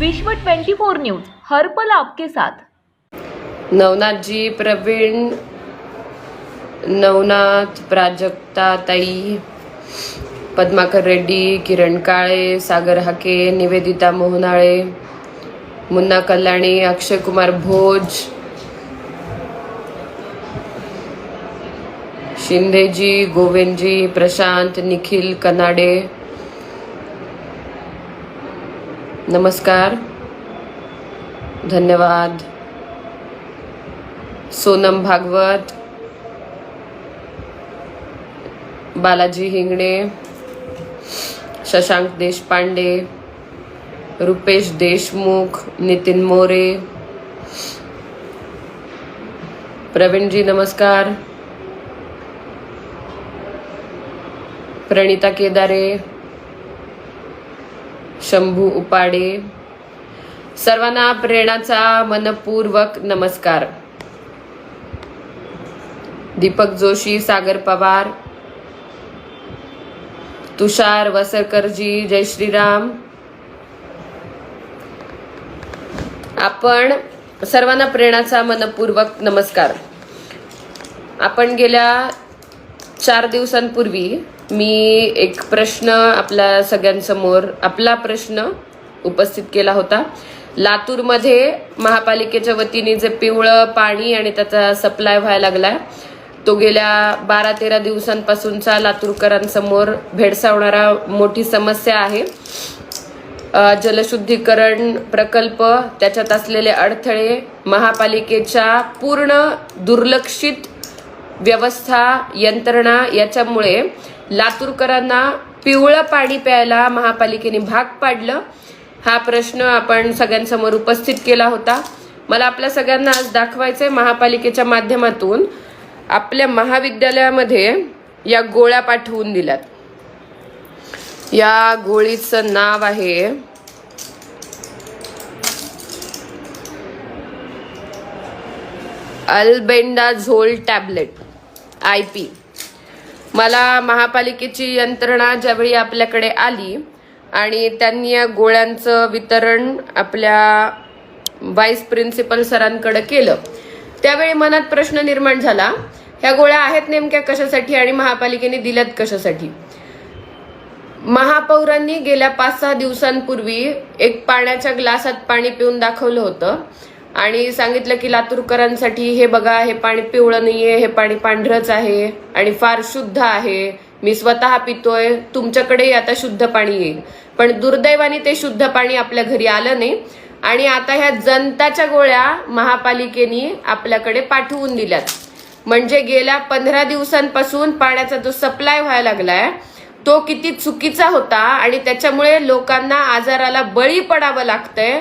विश्व 24 न्यूज हर्पल आपके साथ. नवनाथ जी प्रवीण नवनाथ प्राजक्ता ताई पद्माकर रेड्डी किरण काळे सागर हाके निवेदिता मोहनाळे मुन्ना कल्याणी अक्षय कुमार भोज शिंदेजी गोविंदजी प्रशांत निखिल कनाडे नमस्कार। धन्यवाद। सोनम भागवत। बालाजी हिंगणे। शशांक देशपांडे। रुपेश देशमुख। नितीन मोरे। प्रवीण जी नमस्कार। प्रणिता केदारे। शंभू उपाडे. सर्वांना प्रेरणाचा मनपूर्वक नमस्कार. दीपक जोशी सागर पवार तुषार वसरकरजी जय श्रीराम. आपण सर्वांना प्रेरणाचा मनपूर्वक नमस्कार. आपण गेल्या चार दिवसांपूर्वी मी एक प्रश्न आपल्या सगळ्यांसमोर आपला प्रश्न उपस्थित केला होता. लातूरमध्ये महापालिकेच्या वतीने जे पिवळं पाणी आणि त्याचा सप्लाय व्हायला लागलाय तो गेल्या बारा तेरा दिवसांपासूनचा लातूरकरांसमोर भेडसावणारा मोठी समस्या आहे. जलशुद्धीकरण प्रकल्प त्याच्यात असलेले अडथळे महापालिकेच्या पूर्ण दुर्लक्षित व्यवस्था यंत्रणा याच्यामुळे लातूरकरांना पिवळं पाणी प्यायला महापालिकेने भाग पाडलं. हा प्रश्न आपण सगळ्यांसमोर उपस्थित केला होता. मला आपल्या सगळ्यांना आज दाखवायचंय महापालिकेच्या माध्यमातून आपल्या महाविद्यालयामध्ये या गोळ्या पाठवून दिल्यात. या गोळीचं नाव आहे अल्बेंडाझोल टॅबलेट आय पी. मला महापालिकेची यंत्रणा ज्यावेळी आपल्याकडे आली आणि त्यांनी या गोळ्यांचं वितरण आपल्या व्हाईस प्रिन्सिपल सरांकडे केलं त्यावेळी मनात प्रश्न निर्माण झाला ह्या गोळ्या आहेत नेमक्या कशासाठी आणि महापालिकेने दिल्यात कशासाठी? महापौरांनी गेल्या पाच सहा दिवसांपूर्वी एक पाण्याच्या ग्लासात पाणी पिऊन दाखवलं होतं. आणि सांगितलं की लातूरकरांसाठी हे बघा हे पाणी पिवळं नाहीये हे पाणी पांढरंच आहे आणि फार शुद्ध आहे. मी स्वतः पितोय तुमच्याकडेही आता शुद्ध पाणी येईल. पण दुर्दैवाने ते शुद्ध पाणी आपल्या घरी आलं नाही. आणि आता ह्या जनताच्या गोळ्या महापालिकेने आपल्याकडे पाठवून दिल्यात. म्हणजे गेल्या पंधरा दिवसांपासून पाण्याचा जो सप्लाय व्हायला लागलाय तो किती चुकीचा होता आणि त्याच्यामुळे लोकांना आजाराला बळी पडावं लागतंय.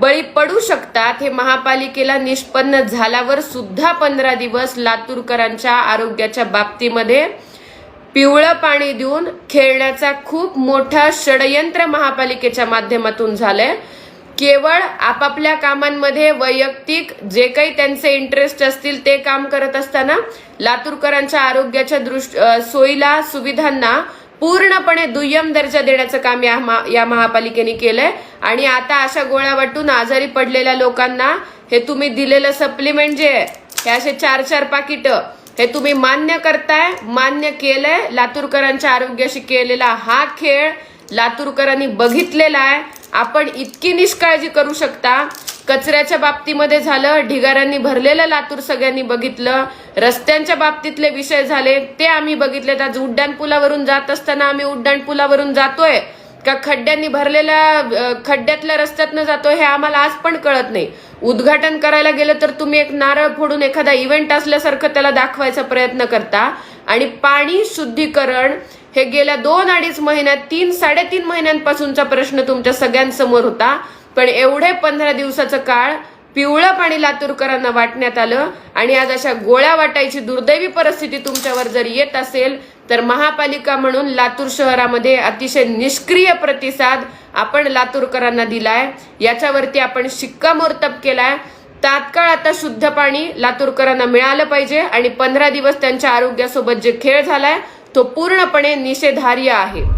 बळी पडू शकतात हे महापालिकेला निष्पन्न झाल्यावर सुद्धा पंधरा दिवस लातूरकरांच्या आरोग्याच्या बाबतीमध्ये पिवळं पाणी देऊन खेळण्याचा खूप मोठा षडयंत्र महापालिकेच्या माध्यमातून झालंय. केवळ आपापल्या कामांमध्ये वैयक्तिक जे काही त्यांचे इंटरेस्ट असतील ते काम करत असताना लातूरकरांच्या आरोग्याच्या दृष्ट सोयीला सुविधांना पूर्णपणे दुय्यम दर्जा देण्याचं काम या महा- या महापालिकेने केलंय. आणि आता अशा गोळ्या वाटून आजारी पडलेल्या लोकांना हे तुम्ही दिलेलं सप्लिमेंट जे आहे हे असे चार चार पाकिट हे तुम्ही मान्य करताय मान्य केलंय. लातूरकरांच्या आरोग्याशी केलेला हा खेळ लातूरकरांनी बघितलेला आहे. आपण इतकी निष्काळजी करू शकता. कचऱ्याच्या बाबतीमध्ये झालं ढिगाऱ्यांनी भरलेलं लातूर सगळ्यांनी बघितलं रस्त्यांच्या बाबतीतले विषय झाले ते आम्ही बघितले आज उड्डाण पुलावरून जात असताना आम्ही उड्डाण पुलावरून जातोय का खड्ड्यांनी भरलेल्या खड्ड्यातल्या रस्त्यातनं जातोय हे आम्हाला आज पण कळत नाही. उद्घाटन करायला गेलं तर तुम्ही एक नारळ फोडून एखादा इव्हेंट असल्यासारखं त्याला दाखवायचा प्रयत्न करता. आणि पाणी शुद्धीकरण हे गेल्या दोन अडीच महिन्यात तीन साडेतीन महिन्यांपासूनचा प्रश्न तुमच्या सगळ्यांसमोर होता. पण एवढे पंधरा दिवसाचं काळ पिवळं पाणी लातूरकरांना वाटण्यात आलं आणि आज अशा गोळ्या वाटायची दुर्दैवी परिस्थिती तुमच्यावर जर येत असेल तर महापालिका म्हणून लातूर शहरामध्ये अतिशय निष्क्रिय प्रतिसाद आपण लातूरकरांना दिलाय. याच्यावरती आपण शिक्कामोर्तब केलाय. तात्काळ आता शुद्ध पाणी लातूरकरांना मिळालं पाहिजे आणि पंधरा दिवस त्यांच्या आरोग्यासोबत जे खेळ झालाय तो पूर्णपणे निषेधार्य आहे.